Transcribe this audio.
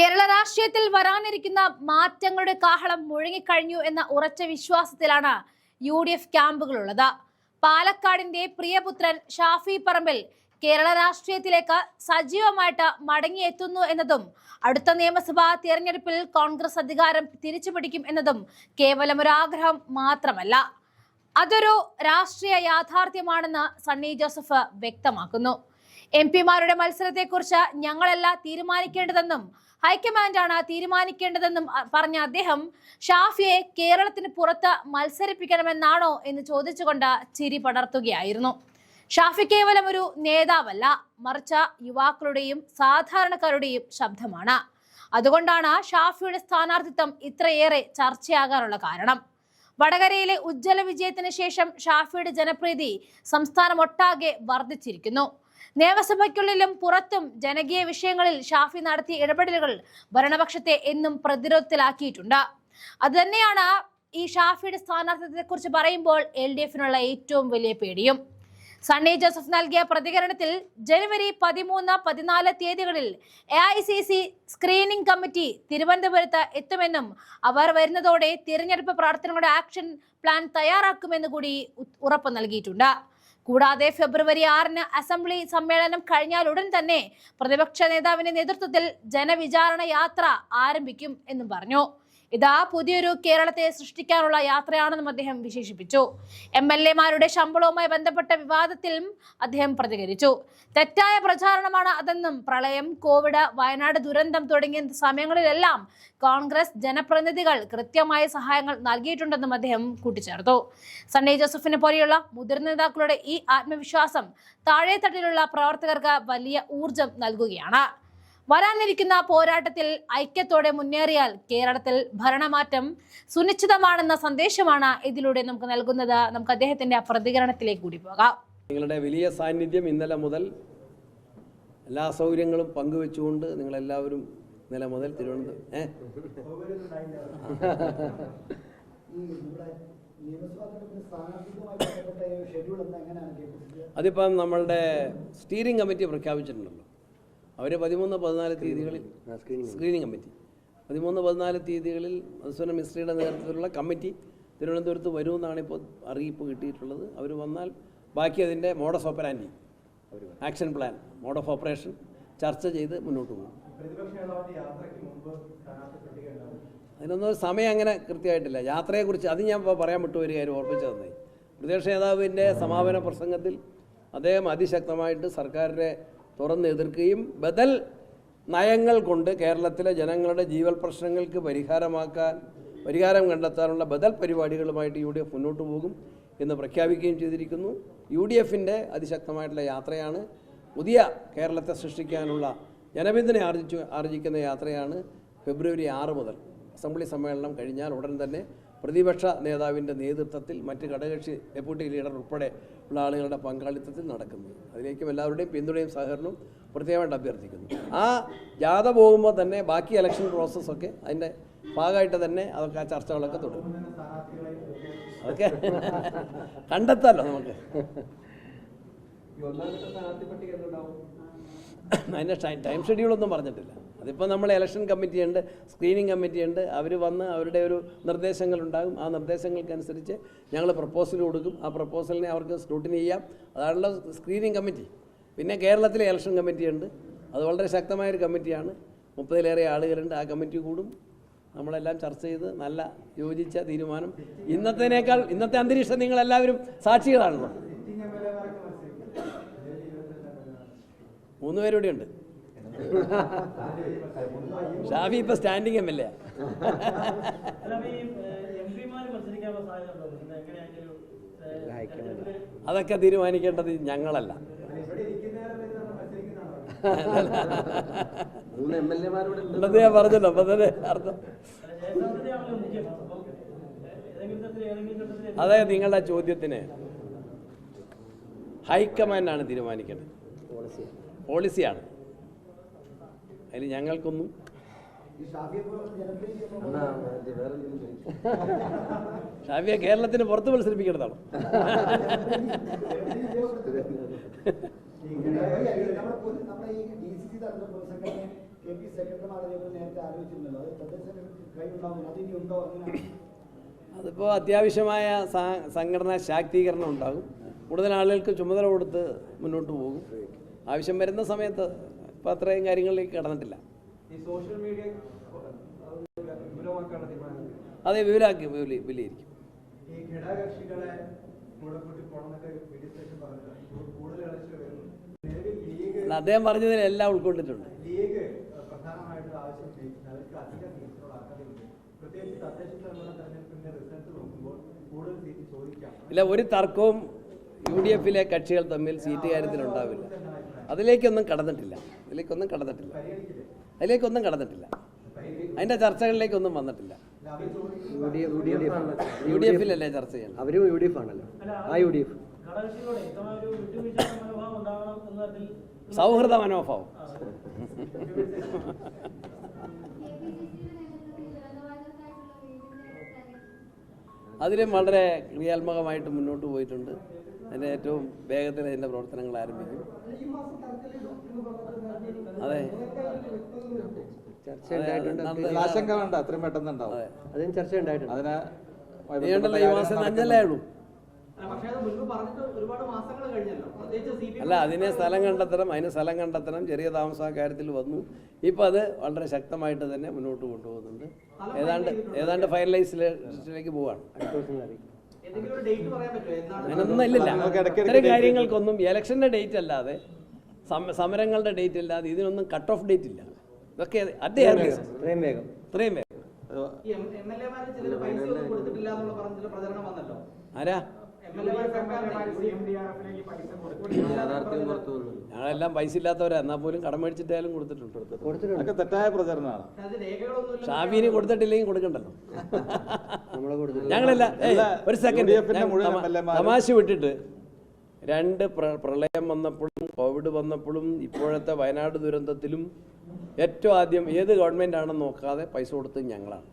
കേരള രാഷ്ട്രീയത്തിൽ വരാനിരിക്കുന്ന മാറ്റങ്ങളുടെ കാഹളം മുഴങ്ങിക്കഴിഞ്ഞു എന്ന ഉറച്ച വിശ്വാസത്തിലാണ് യു ഡി എഫ് ക്യാമ്പുകളുള്ളത്. പാലക്കാടിന്റെ പ്രിയപുത്രൻ ഷാഫി പറമ്പിൽ കേരള രാഷ്ട്രീയത്തിലേക്ക് സജീവമായിട്ട് മടങ്ങിയെത്തുന്നു എന്നതും അടുത്ത നിയമസഭാ തിരഞ്ഞെടുപ്പിൽ കോൺഗ്രസ് അധികാരം തിരിച്ചുപിടിക്കും എന്നതും കേവലം ഒരു ആഗ്രഹം മാത്രമല്ല. അതൊരു രാഷ്ട്രീയ യാഥാർത്ഥ്യമാണെന്ന് സണ്ണി ജോസഫ് വ്യക്തമാക്കുന്നു. എം പിമാരുടെ മത്സരത്തെക്കുറിച്ച് ഞങ്ങളല്ല തീരുമാനിക്കേണ്ടതെന്നും ഹൈക്കമാൻഡാണ് തീരുമാനിക്കേണ്ടതെന്നും പറഞ്ഞ അദ്ദേഹം ഷാഫിയെ കേരളത്തിന് പുറത്ത് മത്സരിപ്പിക്കണമെന്നാണോ എന്ന് ചോദിച്ചുകൊണ്ട് ചിരി പടർത്തുകയായിരുന്നു. ഷാഫി കേവലം ഒരു നേതാവല്ല മറിച്ച് യുവാക്കളുടെയും സാധാരണക്കാരുടെയും ശബ്ദമാണ്. അതുകൊണ്ടാണ് ഷാഫിയുടെ സ്ഥാനാർത്ഥിത്വം ഇത്രയേറെ ചർച്ചയാകാനുള്ള കാരണം. വടകരയിലെ ഉജ്ജ്വല വിജയത്തിന് ശേഷം ഷാഫിയുടെ ജനപ്രീതി സംസ്ഥാനമൊട്ടാകെ വർദ്ധിച്ചിരിക്കുന്നു. നിയമസഭയ്ക്കുള്ളിലും പുറത്തും ജനകീയ വിഷയങ്ങളിൽ ഷാഫി നടത്തിയ ഇടപെടലുകൾ ഭരണപക്ഷത്തെ എന്നും പ്രതിരോധത്തിലാക്കിയിട്ടുണ്ട്. അതുതന്നെയാണ് ഈ ഷാഫിയുടെ സ്ഥാനാർത്ഥിത്വത്തെ കുറിച്ച് പറയുമ്പോൾ എൽ ഡി എഫിനുള്ള ഏറ്റവും വലിയ പേടിയും. സണ്ണി ജോസഫ് നൽകിയ പ്രതികരണത്തിൽ ജനുവരി പതിമൂന്ന് പതിനാല് തീയതികളിൽ A I C C screening committee തിരുവനന്തപുരത്ത് എത്തുമെന്നും അവർ വരുന്നതോടെ തിരഞ്ഞെടുപ്പ് പ്രവർത്തനങ്ങളുടെ ആക്ഷൻ പ്ലാൻ തയ്യാറാക്കുമെന്ന് കൂടി ഉറപ്പ് നൽകിയിട്ടുണ്ട്. കൂടാതെ ഫെബ്രുവരി ആറിന് അസംബ്ലി സമ്മേളനം കഴിഞ്ഞാൽ ഉടൻ തന്നെ പ്രതിപക്ഷ നേതാവിന്റെ നേതൃത്വത്തിൽ ജനവിചാരണ യാത്ര ആരംഭിക്കും എന്നും പറഞ്ഞു. ഇതാ പുതിയൊരു കേരളത്തെ സൃഷ്ടിക്കാനുള്ള യാത്രയാണെന്നും അദ്ദേഹം വിശേഷിപ്പിച്ചു. എം എൽ എമാരുടെ ശമ്പളവുമായി ബന്ധപ്പെട്ട വിവാദത്തിലും അദ്ദേഹം പ്രതികരിച്ചു. തെറ്റായ പ്രചാരണമാണ് അതെന്നും പ്രളയം കോവിഡ് വയനാട് ദുരന്തം തുടങ്ങിയ സമയങ്ങളിലെല്ലാം കോൺഗ്രസ് ജനപ്രതിനിധികൾ കൃത്യമായ സഹായങ്ങൾ നൽകിയിട്ടുണ്ടെന്നും അദ്ദേഹം കൂട്ടിച്ചേർത്തു. സണ്ണി ജോസഫിനെ പോലെയുള്ള മുതിർന്ന നേതാക്കളുടെ ഈ ആത്മവിശ്വാസം താഴെത്തട്ടിലുള്ള പ്രവർത്തകർക്ക് വലിയ ഊർജം നൽകുകയാണ്. വരാനിരിക്കുന്ന പോരാട്ടത്തിൽ ഐക്യത്തോടെ മുന്നേറിയാൽ കേരളത്തിൽ ഭരണമാറ്റം സുനിശ്ചിതമാണെന്ന സന്ദേശമാണ് ഇതിലൂടെ നമുക്ക് നൽകുന്നത്. നമുക്ക് അദ്ദേഹത്തിന്റെ പ്രതികരണത്തിലേക്ക് കൂടി പോകാം. നിങ്ങളുടെ വലിയ സാന്നിധ്യം ഇന്നലെ മുതൽ എല്ലാ സൗകര്യങ്ങളും പങ്കുവെച്ചുകൊണ്ട് നിങ്ങളെല്ലാവരും ഇന്നലെ മുതൽ തിരുവനന്തപുരം അതിപ്പം നമ്മളുടെ സ്റ്റീറിംഗ് കമ്മിറ്റി പ്രഖ്യാപിച്ചിട്ടുണ്ടല്ലോ. അവർ പതിമൂന്ന് പതിനാല് തീയതികളിൽ സ്ക്രീനിങ് കമ്മിറ്റി പതിമൂന്ന് പതിനാല് തീയതികളിൽ മധുസൂദന മിസ്ത്രിയുടെ നേതൃത്വത്തിലുള്ള കമ്മിറ്റി തിരുവനന്തപുരത്ത് വരുമെന്നാണ് ഇപ്പോൾ അറിയിപ്പ് കിട്ടിയിട്ടുള്ളത്. അവർ വന്നാൽ ബാക്കി അതിന്റെ modus operandi action plan mode of operation ചർച്ച ചെയ്ത് മുന്നോട്ട് പോകും. അതിനൊന്നും ഒരു സമയം അങ്ങനെ കൃത്യമായിട്ടില്ല. യാത്രയെക്കുറിച്ച് അത് ഞാൻ ഇപ്പോൾ പറയാൻ വിട്ടു ഒരു കാര്യം ഓർപ്പിച്ചു തന്നേ. പ്രതിപക്ഷ നേതാവിന്റെ സമാപന പ്രസംഗത്തിൽ അദ്ദേഹം അതിശക്തമായിട്ട് സർക്കാരിനെ തുറന്ന് എതിർക്കുകയും ബദൽ നയങ്ങൾ കൊണ്ട് കേരളത്തിലെ ജനങ്ങളുടെ ജീവൽ പ്രശ്നങ്ങൾക്ക് പരിഹാരമാക്കാൻ പരിഹാരം കണ്ടെത്താനുള്ള ബദൽ പരിപാടികളുമായിട്ട് യു ഡി എഫ് മുന്നോട്ട് പോകും എന്ന് പ്രഖ്യാപിക്കുകയും ചെയ്തിരിക്കുന്നു. യു ഡി എഫിന്റെ അതിശക്തമായിട്ടുള്ള യാത്രയാണ് പുതിയ കേരളത്തെ സൃഷ്ടിക്കാനുള്ള ജനപിന്തുണ ആർജിച്ചു ആർജിക്കുന്ന യാത്രയാണ് ഫെബ്രുവരി ആറ് മുതൽ. അസംബ്ലി സമ്മേളനം കഴിഞ്ഞാൽ ഉടൻ തന്നെ പ്രതിപക്ഷ നേതാവിന്റെ നേതൃത്വത്തിൽ മറ്റ് ഘടകകക്ഷി ഡെപ്യൂട്ടി ലീഡർ ഉൾപ്പെടെ ഉള്ള ആളുകളുടെ പങ്കാളിത്തത്തിൽ നടക്കുന്നത്. അതിലേക്കും എല്ലാവരുടെയും പിന്തുണയും സഹകരണവും പ്രത്യേകമായിട്ട് അഭ്യർത്ഥിക്കുന്നു. ആ ജാഥ പോകുമ്പോൾ തന്നെ ബാക്കി ഇലക്ഷൻ പ്രോസസ്സൊക്കെ അതിന്റെ ഭാഗമായിട്ട് തന്നെ അതൊക്കെ ആ ചർച്ചകളൊക്കെ തുടരും. അതൊക്കെ കണ്ടെത്താമല്ലോ നമുക്ക്? അതിന്റെ ടൈം ഷെഡ്യൂളൊന്നും പറഞ്ഞിട്ടില്ല. അതിപ്പോൾ നമ്മൾ ഇലക്ഷൻ കമ്മിറ്റിയുണ്ട് സ്ക്രീനിങ് കമ്മിറ്റിയുണ്ട് അവർ വന്ന് അവരുടെ ഒരു നിർദ്ദേശങ്ങളുണ്ടാകും. ആ നിർദ്ദേശങ്ങൾക്കനുസരിച്ച് ഞങ്ങൾ പ്രപ്പോസൽ കൊടുക്കും. ആ പ്രപ്പോസലിനെ അവർക്ക് സ്ക്രൂട്ടിനി ചെയ്യാം. അതാണല്ലോ സ്ക്രീനിങ് കമ്മിറ്റി പിന്നെ കേരളത്തിലെ ഇലക്ഷൻ കമ്മിറ്റിയുണ്ട് അത് വളരെ ശക്തമായൊരു കമ്മിറ്റിയാണ് മുപ്പതിലേറെ ആളുകളുണ്ട്. ആ കമ്മിറ്റി കൂടും. നമ്മളെല്ലാം ചർച്ച ചെയ്ത് നല്ല യോജിച്ച തീരുമാനം. ഇന്നത്തേനേക്കാൾ ഇന്നത്തെ അന്തരീക്ഷം നിങ്ങളെല്ലാവരും സാക്ഷികളാണല്ലോ. മൂന്ന് പേരൂടെ ഉണ്ട് ഷാഫി ഇപ്പൊ സ്റ്റാൻഡിങ് എം എൽ എ അതൊക്കെ തീരുമാനിക്കേണ്ടത് ഞങ്ങളല്ല. ഉണ്ടെന്ന് ഞാൻ പറഞ്ഞല്ലോ അപ്പൊ തന്നെ അർത്ഥം അതെ നിങ്ങളുടെ ചോദ്യത്തിന് ഹൈക്കമാൻഡാണ് തീരുമാനിക്കേണ്ടത്. പോളിസിയാണ് അതിൽ ഞങ്ങൾക്കൊന്നും ഈ ഷാഫിയെ പോലെ ജനപ്രീതി എന്നാ ഇത് വേറെ എന്തെങ്കിലും ഞങ്ങൾക്കൊന്നും ഷാഫിയ കേരളത്തിന് പുറത്ത് മത്സരിപ്പിക്കേണ്ടതാണ് അതിനി അതിപ്പോൾ അത്യാവശ്യമായ സംഘടനാ ശാക്തീകരണം ഉണ്ടാകും. കൂടുതൽ ആളുകൾക്ക് ചുമതല കൊടുത്ത് മുന്നോട്ട് പോകും. ആവശ്യം വരുന്ന സമയത്ത് ഇപ്പോൾ അത്രയും കാര്യങ്ങളിലേക്ക് കടന്നിട്ടില്ല. അതെ വിപുലാക്കി വിപുലീ- വിപുലീകരിക്കും. അദ്ദേഹം പറഞ്ഞതിലെല്ലാം ഉൾക്കൊണ്ടിട്ടുണ്ട്. ഇല്ല ഒരു തർക്കവും യു ഡി എഫിലെ കക്ഷികൾ തമ്മിൽ സീറ്റ് കാര്യത്തിൽ ഉണ്ടാവില്ല അതിലേക്കൊന്നും കടന്നിട്ടില്ല. അതിലേക്കൊന്നും കടന്നിട്ടില്ല. അതിലേക്കൊന്നും കടന്നിട്ടില്ല. അതിന്റെ ചർച്ചകളിലേക്കൊന്നും വന്നിട്ടില്ല. യു ഡി എഫിലല്ലേ ചർച്ച ചെയ്യാൻ അവരും യു ഡി എഫ് ആണല്ലോ ആ യു ഡി എഫ് സൗഹൃദ മനോഭാവം. അതിലും വളരെ ക്രിയാത്മകമായിട്ട് മുന്നോട്ട് പോയിട്ടുണ്ട്. അതിന്റെ ഏറ്റവും വേഗത്തിൽ അതിന്റെ പ്രവർത്തനങ്ങൾ ആരംഭിക്കും. അതെ. ചർച്ച ഉണ്ടായിട്ടുണ്ട്. നടന്ന- ആശങ്ക വേണ്ട അത്രയും പെട്ടെന്ന് ഉണ്ടാവും. അതെ. അതിന് ചർച്ച ഉണ്ടായിട്ടുണ്ട്. അതിനെ നീണ്ടല്ല ഈ മാസം അഞ്ചല്ലേ ഉള്ളൂ പക്ഷേ അത് മുൻപ് പറഞ്ഞിട്ട് ഒരുപാട് മാസങ്ങൾ കഴിഞ്ഞല്ലോ. പ്രത്യേകിച്ച് സി അല്ല അതിനെ സ്ഥലം കണ്ടെത്തണം അതിന് സ്ഥലം കണ്ടെത്തണം ചെറിയ താമസ കാര്യത്തിൽ വന്നു. ഇപ്പം അത് വളരെ ശക്തമായിട്ട് തന്നെ മുന്നോട്ട് കൊണ്ടുപോകുന്നുണ്ട്. ഏതാണ്ട് ഏതാണ്ട് ഫൈനലൈസിലേക്ക് പോവാണ്. അടുത്ത ദിവസം അറിയിക്കും ഡേറ്റ് പറയാൻ പറ്റുമോ? എന്നാണ് അങ്ങനൊന്നും ഇല്ലില്ല. ഇത്തരം കാര്യങ്ങൾക്കൊന്നും ഇലക്ഷന്റെ ഡേറ്റ് അല്ലാതെ സമരങ്ങളുടെ ഡേറ്റ് അല്ലാതെ ഇതിനൊന്നും കട്ട് ഓഫ് ഡേറ്റ് ഇല്ല. ഇതൊക്കെ അദ്ദേഹം ഇത്രയും വേഗം. ഇത്രയും വേഗം. ആരാ? ഞങ്ങളെല്ലാം പൈസ ഇല്ലാത്തവരാ. എന്നാൽ പോലും കടം മേടിച്ചിട്ടായാലും കൊടുത്തിട്ടുണ്ട് തെറ്റായ പ്രചരണമാണ്. ഷാബീന് കൊടുത്തിട്ടില്ലെങ്കിൽ കൊടുക്കണ്ടല്ലോ. ഞങ്ങളല്ല ഒരു സെക്കൻഡ് തമാശ വിട്ടിട്ട് രണ്ട് പ്രളയം വന്നപ്പോഴും കോവിഡ് വന്നപ്പോഴും ഇപ്പോഴത്തെ വയനാട് ദുരന്തത്തിലും ഏറ്റവും ആദ്യം ഏത് ഗവൺമെന്റ് ആണെന്ന് നോക്കാതെ പൈസ കൊടുത്തത് ഞങ്ങളാണ്.